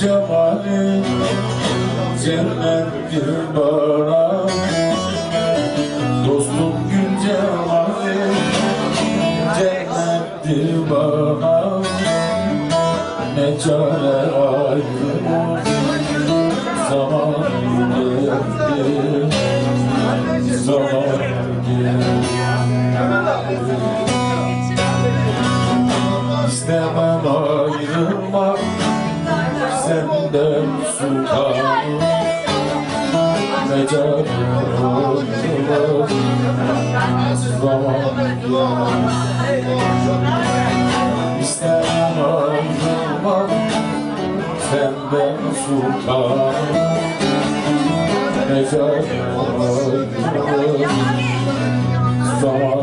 cemali Cennettir bana. Dostum gül cemali Cennettir bana. Ne çare ayrılır Zaman geldi Zaman geldi senden Ne canım olur zaman İstemem ayrılmak senden Ne canım olur zaman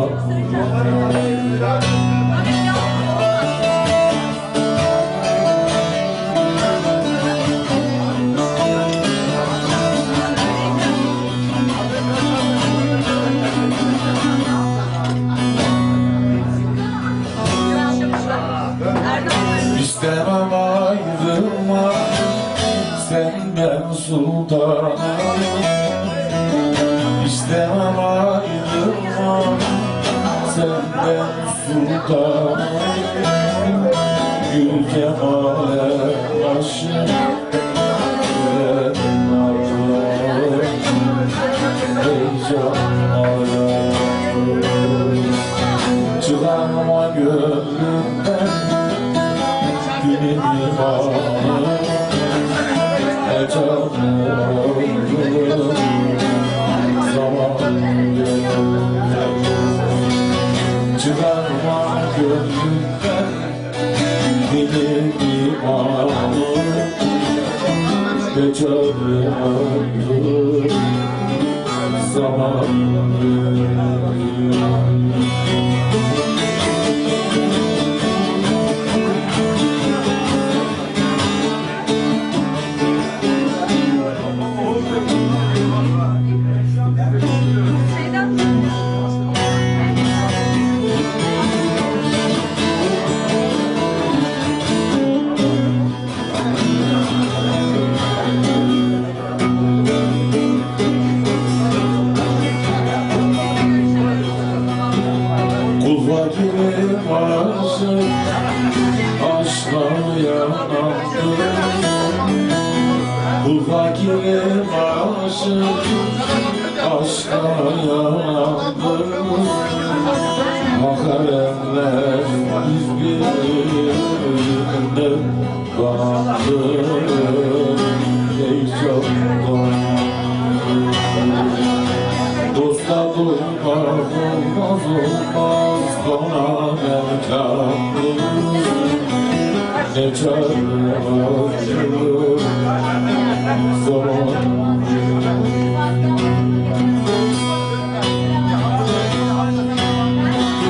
senden sultanım İstemem ayrılmak senden sultanım. Gül cemale aşık Çıkarma gönlümden. Günün imanı Çıkarma gönlümden Günün imanı Ne canım Zaman Kulva gibi varsın Aşkla yanandım Kulva gibi varsın Aşkla yanandım Makarenler birbirinden Kanandım olmaz olmaz bana melkamdır Ne çare acı zaman